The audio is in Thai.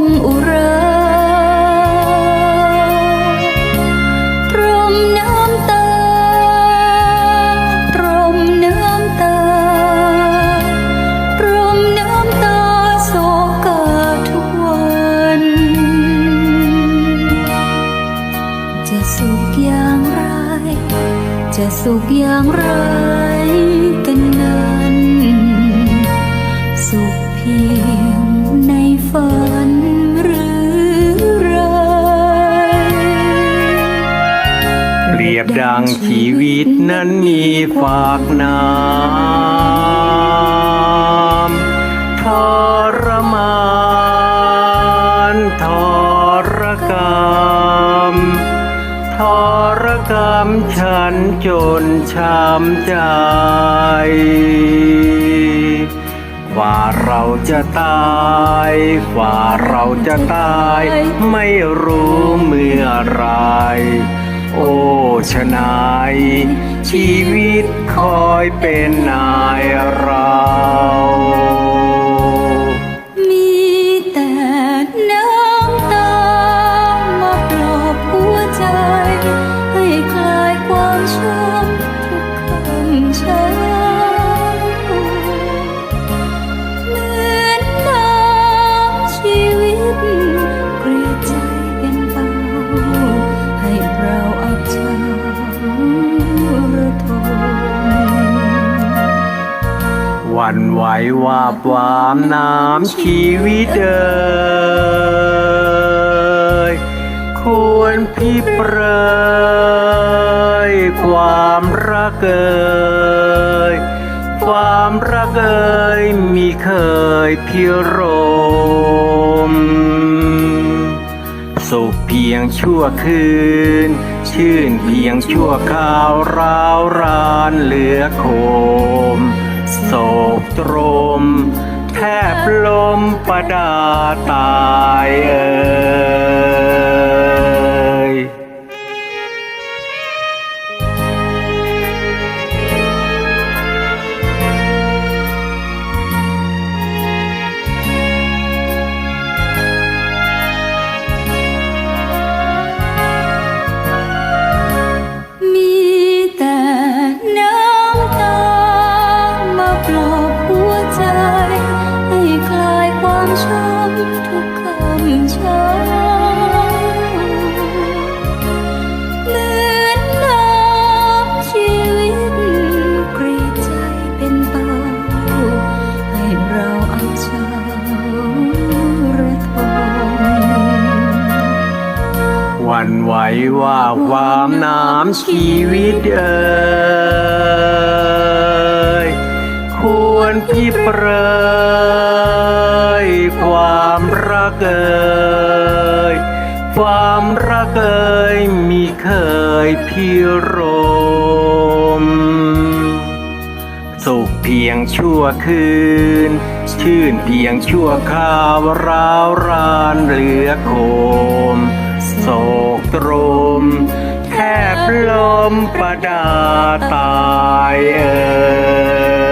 มอุราตรมน้ำตาตรมน้ำตาตรมน้ำตาโศกาทุกวัน จะสุขอย่างไร จะสุขอย่างไรกันเนย รียบดังชีวิตนั้นมีฝากน้ำทรมานทรกรรมทรกรรมฉันจนช้ำใจกว่าเราจะตายกว่าเราจะตาย ไม่รู้เมื่อไร โอ้ชนายชีวิตคอยเป็นนายเรา วันไหววาบวามน้ำชีวิตเอ่ยควรพิเปรยความรักเอ่ยความรักเอ่ยมีเคยพิรมสุขเพียงชั่วคืน ชื่นเพียงชั่วคราวราวรานเหลือโคม โศกตรม แทบลมประดาตายเอ่ย วิตกรีดใจเป็นเบาให้เราอับเฉาระทมหวันไหวว่าความน้ำชีวิตเอ่ยควรพิเปรยความรักเอ่ย รักเอ่ยมีเคยพิรม สุขเพียงชั่วคืน ชื่นเพียงชั่วคราวร้าวรานเหลือโคม โศกตรม แทบลมประดาตายเอ่